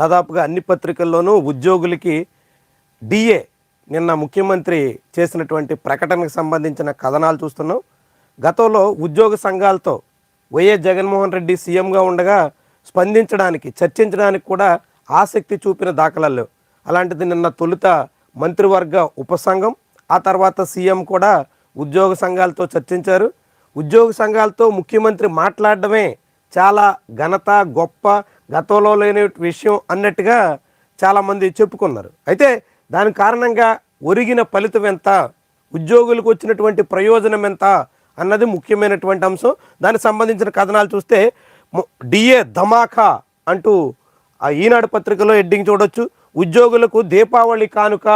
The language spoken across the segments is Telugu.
దాదాపుగా అన్ని పత్రికల్లోనూ ఉద్యోగులకి డిఏ నిన్న ముఖ్యమంత్రి చేసినటువంటి ప్రకటనకు సంబంధించిన కథనాలు చూస్తున్నాం. గతంలో ఉద్యోగ సంఘాలతో వైఎస్ జగన్మోహన్ రెడ్డి సీఎంగా ఉండగా స్పందించడానికి చర్చించడానికి కూడా ఆసక్తి చూపిన దాఖలాలు అలాంటిది నిన్న తొలుత మంత్రివర్గ ఉపసంఘం ఆ తర్వాత సీఎం కూడా ఉద్యోగ సంఘాలతో చర్చించారు. ఉద్యోగ సంఘాలతో ముఖ్యమంత్రి మాట్లాడడమే చాలా ఘనత గొప్ప గతంలో లేని విషయం అన్నట్టుగా చాలామంది చెప్పుకున్నారు. అయితే దాని కారణంగా ఒరిగిన ఫలితం ఎంత ఉద్యోగులకు వచ్చినటువంటి ప్రయోజనం ఎంత అన్నది ముఖ్యమైనటువంటి అంశం. దానికి సంబంధించిన కథనాలు చూస్తే డిఏ ధమాకా అంటూ ఆ ఈనాడు పత్రికలో ఎడ్డింగ్ చూడొచ్చు. ఉద్యోగులకు దీపావళి కానుక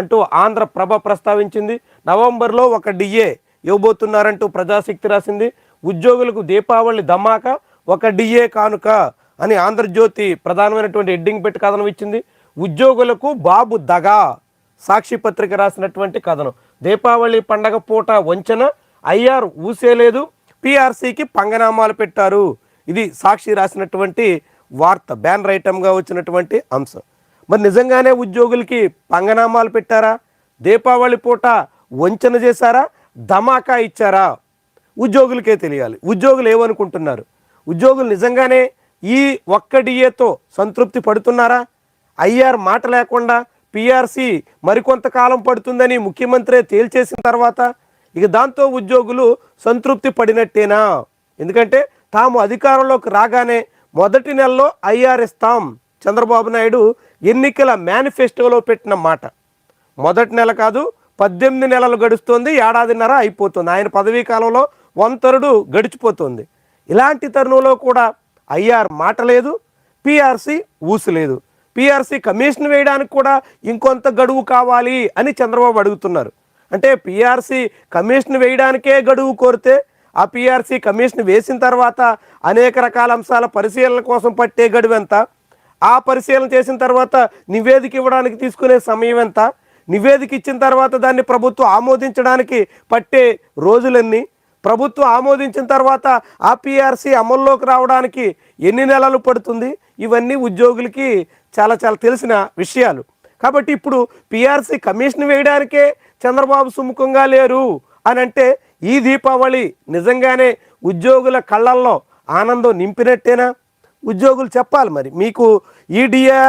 అంటూ ఆంధ్ర ప్రభ ప్రస్తావించింది. నవంబర్లో ఒక డిఏ ఇవ్వబోతున్నారంటూ ప్రజాశక్తి రాసింది. ఉద్యోగులకు దీపావళి ధమాకా ఒక డిఏ కానుక అని ఆంధ్రజ్యోతి ప్రధానమైనటువంటి హెడ్డింగ్ పెట్టి కథనం ఇచ్చింది. ఉద్యోగులకు బాబు దగా సాక్షి పత్రిక రాసినటువంటి కథనం. దీపావళి పండగ పూట వంచన ఐఆర్ ఊసేలేదు పిఆర్సీకి పంగనామాలు పెట్టారు. ఇది సాక్షి రాసినటువంటి వార్త బ్యాన్ ఐటమ్గా వచ్చినటువంటి అంశం. మరి నిజంగానే ఉద్యోగులకి పంగనామాలు పెట్టారా? దీపావళి పూట వంచన చేశారా? ధమాకా ఇచ్చారా? ఉద్యోగులకే తెలియాలి. ఉద్యోగులు ఏమనుకుంటున్నారు? ఉద్యోగులు నిజంగానే ఈ ఒక్క డిఏతో సంతృప్తి పడుతున్నారా? ఐఆర్ మాట లేకుండా పిఆర్సి మరికొంతకాలం పడుతుందని ముఖ్యమంత్రి తేల్చేసిన తర్వాత ఇక దాంతో ఉద్యోగులు సంతృప్తి పడినట్టేనా? ఎందుకంటే తాము అధికారంలోకి రాగానే మొదటి నెలలో ఐఆర్ ఇస్తాం చంద్రబాబు నాయుడు ఎన్నికల మేనిఫెస్టోలో పెట్టిన మాట. మొదటి నెల కాదు పద్దెనిమిది నెలలు గడుస్తుంది ఏడాదిన్నర అయిపోతుంది. ఆయన పదవీ కాలంలో వంతరుడు గడిచిపోతుంది. ఇలాంటి తరుణంలో కూడా ఐఆర్ మాట లేదు పిఆర్సీ ఊసు లేదు. పిఆర్సీ కమిషన్ వేయడానికి కూడా ఇంకొంత గడువు కావాలి అని చంద్రబాబు అడుగుతున్నారు. అంటే పిఆర్సీ కమిషన్ వేయడానికే గడువు కోరితే ఆ పిఆర్సీ కమిషన్ వేసిన తర్వాత అనేక రకాల అంశాల పరిశీలన కోసం పట్టే గడువు ఎంత? ఆ పరిశీలన చేసిన తర్వాత నివేదిక ఇవ్వడానికి తీసుకునే సమయం ఎంత? నివేదిక ఇచ్చిన తర్వాత దాన్ని ప్రభుత్వం ఆమోదించడానికి పట్టే రోజులన్నీ ప్రభుత్వం ఆమోదించిన తర్వాత ఆ పిఆర్సీ అమల్లోకి రావడానికి ఎన్ని నెలలు పడుతుంది? ఇవన్నీ ఉద్యోగులకి చాలా చాలా తెలిసిన విషయాలు. కాబట్టి ఇప్పుడు పిఆర్సీ కమిషన్ వేయడానికే చంద్రబాబు సుముఖంగా లేరు అని అంటే ఈ దీపావళి నిజంగానే ఉద్యోగుల కళ్ళల్లో ఆనందం నింపినట్టేనా? ఉద్యోగులు చెప్పాలి మరి. మీకు ఈ డిఏ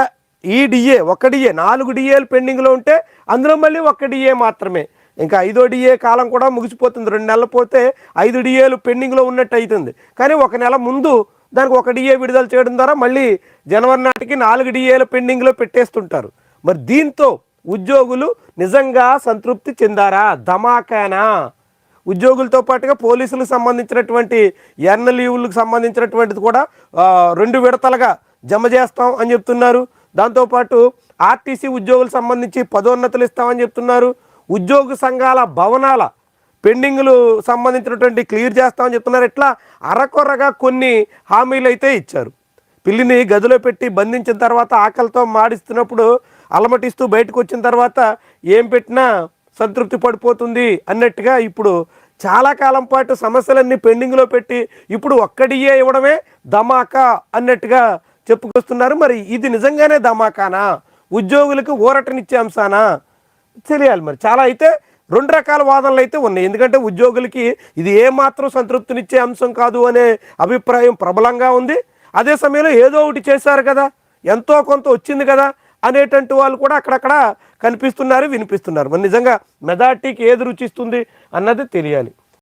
ఈ డిఏ ఒక డిఏ నాలుగు డిఏలు పెండింగ్లో ఉంటే అందులో మళ్ళీ ఒక్క డిఏ మాత్రమే. ఇంకా ఐదో డిఏ కాలం కూడా ముగిసిపోతుంది. రెండు నెలలు పోతే ఐదు డిఏలు పెండింగ్లో ఉన్నట్టు అవుతుంది కానీ ఒక నెల ముందు దానికి ఒక డిఏ విడుదల చేయడం ద్వారా మళ్ళీ జనవరి నాటికి నాలుగు డిఏలు పెండింగ్లో పెట్టేస్తుంటారు. మరి దీంతో ఉద్యోగులు నిజంగా సంతృప్తి చెందారా? ధమాకానా? ఉద్యోగులతో పాటుగా పోలీసులకు సంబంధించినటువంటి ఎర్న లీవులకు సంబంధించినటువంటిది కూడా రెండు విడతలుగా జమ చేస్తాం అని చెప్తున్నారు. దాంతోపాటు ఆర్టీసీ ఉద్యోగులకు సంబంధించి పదోన్నతులు ఇస్తామని చెప్తున్నారు. ఉద్యోగ సంఘాల భవనాల పెండింగ్లు సంబంధించినటువంటి క్లియర్ చేస్తామని చెప్తున్నారు. ఇట్లా అరకొరగా కొన్ని హామీలు అయితే ఇచ్చారు. పిల్లిని గదిలో పెట్టి బంధించిన తర్వాత ఆకలితో మాడిస్తున్నప్పుడు అలమటిస్తూ బయటకు వచ్చిన తర్వాత ఏం పెట్టినా సంతృప్తి పడిపోతుంది అన్నట్టుగా ఇప్పుడు చాలా కాలం పాటు సమస్యలన్నీ పెండింగ్లో పెట్టి ఇప్పుడు ఒక్కడియే ఇవ్వడమే ధమాకా అన్నట్టుగా చెప్పుకొస్తున్నారు. మరి ఇది నిజంగానే ధమాకానా? ఉద్యోగులకు ఊరటనిచ్చే అంశానా? తెలియాలి మరి. చాలా అయితే రెండు రకాల వాదనలు అయితే ఉన్నాయి. ఎందుకంటే ఉద్యోగులకి ఇది ఏమాత్రం సంతృప్తినిచ్చే అంశం కాదు అనే అభిప్రాయం ప్రబలంగా ఉంది. అదే సమయంలో ఏదో ఒకటి చేశారు కదా ఎంతో కొంత వచ్చింది కదా అనేటువంటి వాళ్ళు కూడా అక్కడక్కడ కనిపిస్తున్నారు వినిపిస్తున్నారు. మరి నిజంగా మెజార్టీకి ఏది రుచిస్తుంది అన్నది తెలియాలి.